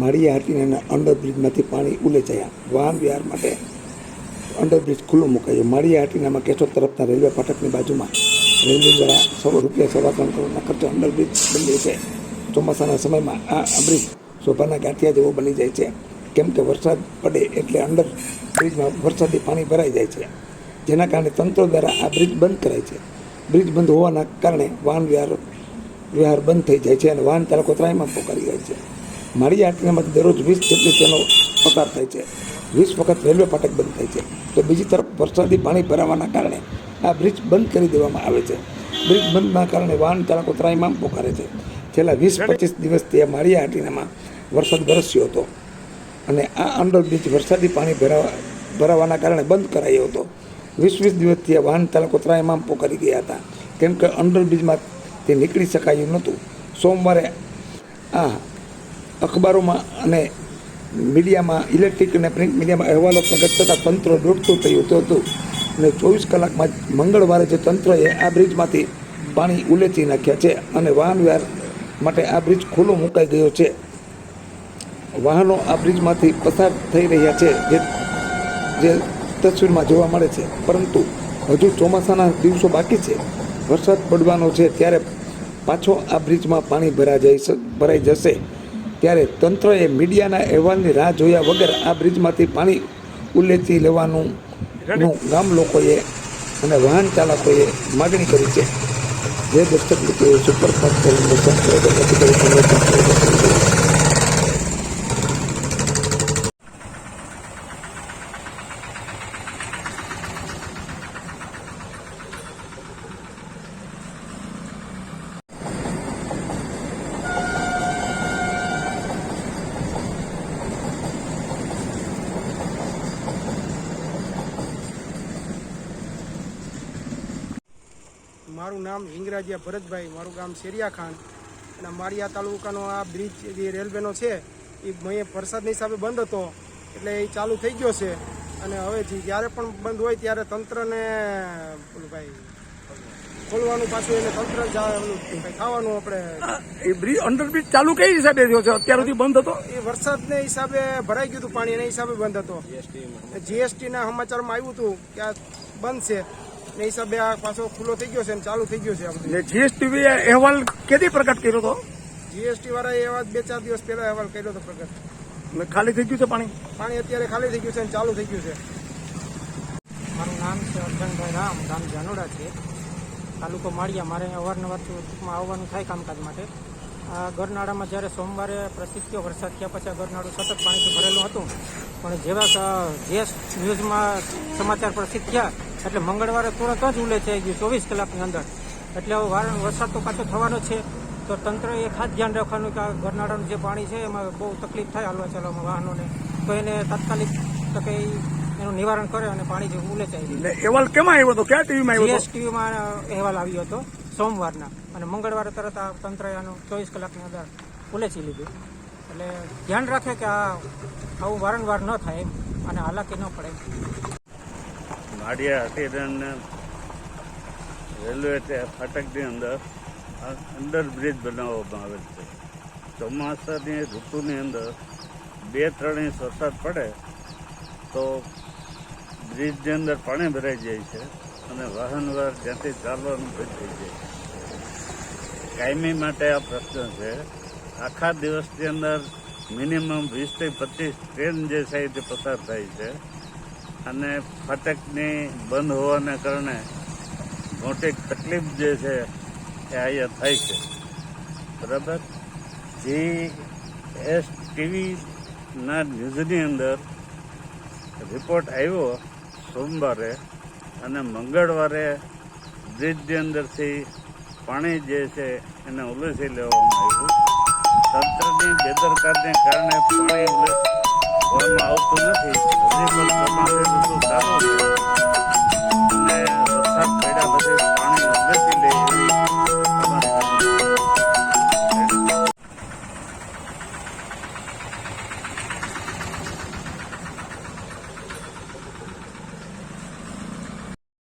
માળીયા હાટીના અંડરબ્રિજમાંથી પાણી ઉલેચાયા વાહન વ્યવહાર માટે અંડરબ્રિજ ખુલ્લું મુકાયું. માળીયા હાટીનામાં કેશોદ તરફના રેલવે ફાટકની બાજુમાં રેલવે દ્વારા સો રૂપિયા સવા ત્રણ કરોડના ખર્ચે અંડરબ્રિજ બન્યું છે. ચોમાસાના સમયમાં આ બ્રિજ શોભાના ગાંઠિયા જેવો બની જાય છે. કેમ કે વરસાદ પડે એટલે અંડર બ્રિજમાં વરસાદી પાણી ભરાઈ જાય છે. જેના કારણે તંત્ર દ્વારા આ બ્રિજ બંધ કરાય છે. બ્રિજ બંધ હોવાના કારણે વાહન વ્યવહાર વ્યવહાર બંધ થઈ જાય છે અને વાહન ચાલકો ત્રાહીમાં પોકારી જાય છે. મારી આટલામાંથી દરરોજ વીસ જેટલી ટ્રેનો પસાર થાય છે. વીસ વખત રેલવે ફાટક બંધ થાય છે. તો બીજી તરફ વરસાદી પાણી ભરાવાના કારણે આ બ્રિજ બંધ કરી દેવામાં આવે છે. બ્રિજ બંધના કારણે વાહન ચાલકો ત્રાહીમામ પોકારે છે. છેલ્લા વીસ પચીસ દિવસથી આ માળિયા હાટીનામાં વરસાદ વરસ્યો હતો અને આ અંડરબ્રિજ વરસાદી પાણી ભરાવા ભરાવાના કારણે બંધ કરાયો હતો. વીસ વીસ દિવસથી આ વાહન ચાલકો ત્રાહીમામ પોકારી ગયા હતા. કેમ કે અંડરબ્રિજમાં તે નીકળી શકાયું નહોતું. સોમવારે આ અખબારોમાં અને મીડિયામાં, ઇલેક્ટ્રિક અને પ્રિન્ટ મીડિયામાં અહેવાલો પ્રગટ થતાં તંત્ર દોડતું થયું હતું અને ચોવીસ કલાકમાં મંગળવારે જે તંત્રએ આ બ્રિજમાંથી પાણી ઉલેચી નાખ્યા છે અને વાહન વ્યવહાર માટે આ બ્રિજ ખુલ્લો મુકાઈ ગયો છે. વાહનો આ બ્રિજમાંથી પસાર થઈ રહ્યા છે, જે જે તસવીરમાં જોવા મળે છે. પરંતુ હજુ ચોમાસાના દિવસો બાકી છે. વરસાદ પડવાનો છે, ત્યારે પાછો આ બ્રિજમાં પાણી ભરા જઈ ભરાઈ જશે. ત્યારે તંત્રએ મીડિયાના અહેવાલની રાહ જોયા વગર આ બ્રિજમાંથી પાણી ઉલ્લેચી લેવાનું ગામ લોકોએ અને વાહન ચાલકોએ માગણી કરી છે. જે દર્શક મિત્રોએ સુપરફાસ્ટ કરીને દર્શન કરે તો નથી કરી સંરક્ષણ કરે તો કરી શકે. મારું નામ હિંગરાજિયા ભરતભાઈ મારું ગામ શેરિયાખાન. અને માળિયા તાલુકાનો આ બ્રિજ જે રેલવેનો છે એ મેં વરસાદની હિસાબે બંધ હતો. એટલે એ ચાલુ થઈ ગયો છે. અને હવે જે જ્યારે પણ બંધ હોય ત્યારે તંત્રને પેલું ભાઈ ખોલવાનું પાછું એને તંત્ર ખાવાનું આપણે એ બ્રિજ અંડરબ્રિજ ચાલુ કઈ હિસાબે થયો છે? અત્યાર સુધી બંધ હતો? એ વરસાદને હિસાબે ભરાઈ ગયું હતું પાણી એના હિસાબે બંધ હતો. જીએસટીના સમાચારમાં આવ્યું હતું કે આ બંધ છે. એ હિસાબે આ પાછો ખુલ્લો થઈ ગયો છે અને ચાલુ થઈ ગયો છે આ બધું ને જીએસટીવી અહેવાલ કેદી પ્રગટ કર્યો હતો જીએસટી વાળા એવા બે ચાર દિવસ પહેલા અહેવાલ કર્યો હતો પ્રગટ. ખાલી થઈ ગયું છે પાણી? પાણી અત્યારે ખાલી થઈ ગયું છે અને ચાલુ થઈ ગયું છે. મારું નામ છે અર્જનભાઈ રામ ગામ જાનોડા છે. તાલુકો માળિયા. મારે અવારનવાર ટૂંકમાં આવવાનું થાય કામકાજ માટે. આ ગરનાળામાં જ્યારે સોમવારે પ્રસિદ્ધ વરસાદ થયા પછી આ ગરનાળું સતત પાણીથી ભરેલું હતું. પણ જેવા જે ન્યૂઝમાં સમાચાર પ્રસિદ્ધ થયા એટલે મંગળવારે તુરંત જ ઉલેચાઈ ગયું ચોવીસ કલાકની અંદર. એટલે હવે વાર વરસાદ તો પાછો થવાનો છે. તો તંત્રએ ખાસ ધ્યાન રાખવાનું કે આ ગરનાળાનું જે પાણી છે એમાં બહુ તકલીફ થાય હાલવા ચાલવામાં વાહનોને. તો એને તાત્કાલિક તકે એનું નિવારણ કરે અને પાણી જે ઉલેચાઈ જાય ને અહેવાલ કેમાં આવ્યો હતો? ક્યાં ટીવીમાં આવ્યો ટીવીમાં અહેવાલ આવ્યો હતો સોમવારના. અને મંગળવારે તરત આ તંત્ર આનું ચોવીસ કલાકની અંદર ઉલેચી લીધું. એટલે ધ્યાન રાખે કે આ આવું વારંવાર ન થાય એમ. અને હાલાકી ન પડે. માળિયા હાટીરણને રેલવે ફાટકની અંદર આ અંડર બ્રિજ બનાવવામાં આવેલ છે. ચોમાસાની ઋતુની અંદર બે ત્રણ ઇંચ વરસાદ પડે તો બ્રિજની અંદર પાણી ભરાઈ જાય છે અને વાહન વ્યવહાર જ્યાંથી ચાલવાનું બંધ થઈ જાય છે. કાયમી માટે આ પ્રશ્ન છે. આખા દિવસની અંદર મિનિમમ વીસથી પચીસ ટ્રેન જે તે પસાર થાય છે. અને ફાટકની બંધ હોવાને કારણે મોટી તકલીફ જે છે એ અહીંયા થાય છે. બરાબર? જે એસ ટીવીના ન્યૂઝની અંદર રિપોર્ટ આવ્યો સોમવારે અને મંગળવારે બ્રિજની અંદરથી પાણી જે છે એને ઉલસી લેવામાં આવ્યું. તંત્રની બેદરકારને કારણે પાણી ઉલસવામાં આવતું નથી.